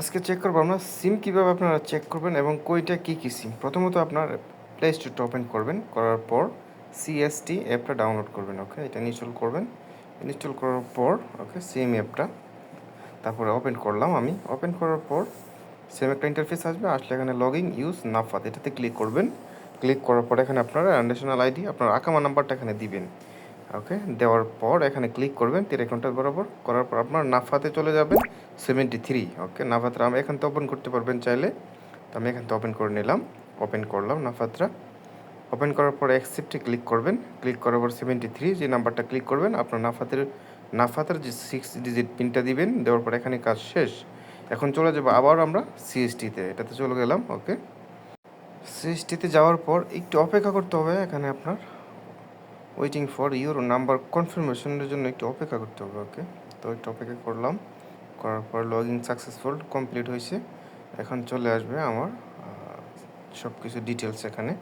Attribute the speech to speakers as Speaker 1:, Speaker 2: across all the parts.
Speaker 1: আজকে চেক করব আমরা। সিম কীভাবে আপনারা চেক করবেন এবং কইটা কী কী সিম প্রথমত আপনার প্লে স্টোরটা ওপেন করবেন। করার পর সিএসটি অ্যাপটা ডাউনলোড করবেন ওকে এটা ইনস্টল করবেন। ইনস্টল করার পর ওকে সিম অ্যাপটা তারপরে ওপেন করলাম আমি। ওপেন করার পর সেম একটা ইন্টারফেস আসবে। আসলে এখানে লগ ইন ইউজ নাফাত এটাতে ক্লিক করবেন। ক্লিক করার পর এখানে আপনারা ন্যাশনাল আইডি আপনার আকামা নাম্বারটা এখানে দিবেন। ওকে দেওয়ার পর এখানে ক্লিক করবেন, তিন ঘণ্টার বরাবর। করার পর আপনার নাফাতে চলে যাবেন সেভেন্টি থ্রি ওকে নাফাতরা আমি এখান থেকে ওপেন করতে পারবেন চাইলে। তো আমি এখান থেকে ওপেন করে নিলাম ওপেন করলাম নাফাতরা। ওপেন করার পর অ্যাকসেপ্টে ক্লিক করবেন। ক্লিক করার পর সেভেন্টি থ্রি যে নাম্বারটা ক্লিক করবেন, আপনার নাফাতের নাফাতের যে সিক্স ডিজিট পিনটা দিবেন, দেওয়ার পর এখানে কাজ শেষ। এখন চলে যাব আবার আমরা সিএসটিতে এটাতে চলে গেলাম ওকে সিএসটিতে যাওয়ার পর একটু অপেক্ষা করতে হবে, এখানে আপনার ওয়েটিং ফর ইউর নাম্বার কনফার্মেশনের জন্য একটু অপেক্ষা করতে হবে ওকে তো একটু অপেক্ষা করলাম, করার পর লগ ইন সাকসেসফুল কমপ্লিট হয়েছে। এখন চলে আসবে আমার সব কিছু ডিটেলস এখানে।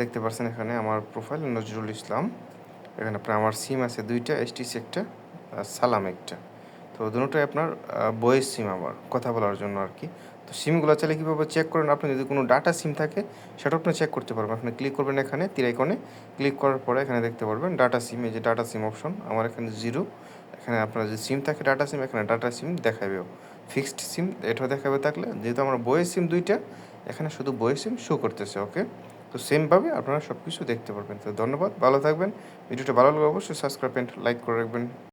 Speaker 1: দেখতে পাচ্ছেন এখানে আমার প্রোফাইল নজরুল ইসলাম। এখানে আপনার, আমার সিম আছে দুইটা এসটিসি একটা সালাম একটা। তো দুটোই আপনার বয়েস সিম আমার কথা বলার জন্য আর কি। তো সিমগুলো চাইলে কীভাবে চেক করেন? আপনি যদি কোনো ডাটা সিম থাকে, সেটা আপনি চেক করতে পারবেন। আপনি ক্লিক করবেন এখানে তিরাইকনে ক্লিক করার পরে এখানে দেখতে পারবেন ডাটা সিম এই যে ডাটা সিম অপশন আমার এখানে জিরো এখানে আপনার যে সিম থাকে ডাটা সিম এখানে ডাটা সিম দেখাবে ফিক্সড সিম এটাও দেখাবে থাকলে। যেহেতু আমার বয়ের সিম দুইটা, এখানে শুধু বয়ের সিম শো করতেছে ওকে তো সেমভাবে আপনারা সব কিছু দেখতে পারবেন। তো ধন্যবাদ, ভালো থাকবেন। ভিডিওটা ভালো লাগলে অবশ্যই সাবস্ক্রাইব লাইক করে রাখবেন।